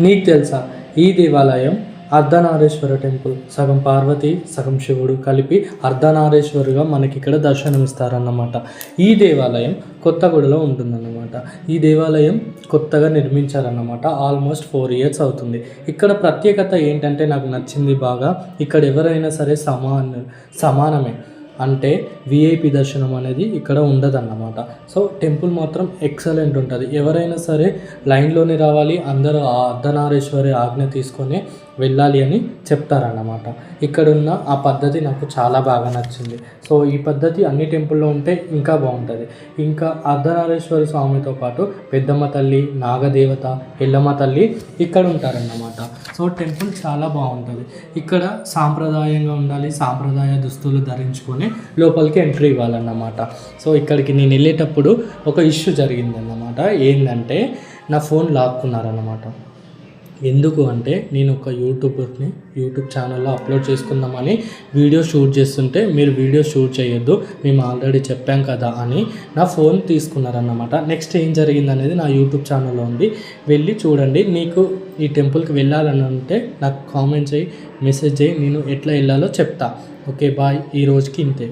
నీకు తెలుసా? ఈ దేవాలయం అర్ధనారేశ్వర టెంపుల్. సగం పార్వతి సగం శివుడు కలిపి అర్ధనారేశ్వరుగా మనకి ఇక్కడ దర్శనమిస్తారన్నమాట. ఈ దేవాలయం కొత్తగూడలో ఉంటుందన్నమాట. ఈ దేవాలయం కొత్తగా నిర్మించారన్నమాట. ఆల్మోస్ట్ ఫోర్ ఇయర్స్ అవుతుంది. ఇక్కడ ప్రత్యేకత ఏంటంటే నాకు నచ్చింది బాగా. ఇక్కడ ఎవరైనా సరే సమాన సమానమే. అంటే విఐపి దర్శనం అనేది ఇక్కడ ఉండదన్నమాట. సో టెంపుల్ మాత్రం ఎక్సలెంట్ ఉంటుంది. ఎవరైనా సరే లైన్లోనే రావాలి అందరూ ఆ అర్ధనారేశ్వరి ఆజ్ఞ తీసుకొని వెళ్ళాలి అని చెప్తారన్నమాట. ఇక్కడున్న ఆ పద్ధతి నాకు చాలా బాగా నచ్చింది. సో ఈ పద్ధతి అన్ని టెంపుల్లో ఉంటే ఇంకా బాగుంటుంది. ఇంకా అర్ధనారేశ్వరి స్వామితో పాటు పెద్దమ్మ తల్లి నాగదేవత ఎల్లమ్మ తల్లి ఇక్కడ ఉంటారన్నమాట. సో టెంపుల్ చాలా బాగుంటుంది. ఇక్కడ సాంప్రదాయంగా ఉండాలి సాంప్రదాయ దుస్తులు ధరించుకొని లోపలికి ఎంట్రీ ఇవ్వాలన్నమాట. సో ఇక్కడికి నేను వెళ్ళేటప్పుడు ఒక ఇష్యూ జరిగిందన్నమాట. ఏంటంటే నా ఫోన్ లాక్కున్నారన్నమాట. ఎందుకు అంటే నేను ఒక యూట్యూబర్ని యూట్యూబ్ ఛానల్లో అప్లోడ్ చేసుకుందామని వీడియో షూట్ చేస్తుంటే మీరు వీడియో షూట్ చేయొద్దు మేము ఆల్రెడీ చెప్పాం కదా అని నా ఫోన్ తీసుకున్నారన్నమాట. నెక్స్ట్ ఏం జరిగింది అనేది నా యూట్యూబ్ ఛానల్లో ఉంది. వెళ్ళి చూడండి నీకు ఈ టెంపుల్కి వెళ్ళాలని అంటే నాకు కామెంట్ చేయి మెసేజ్ చేయి నేను ఎట్లా వెళ్ళాలో చెప్తా. Okay bye. ఈ రోజుకి ఇంతే.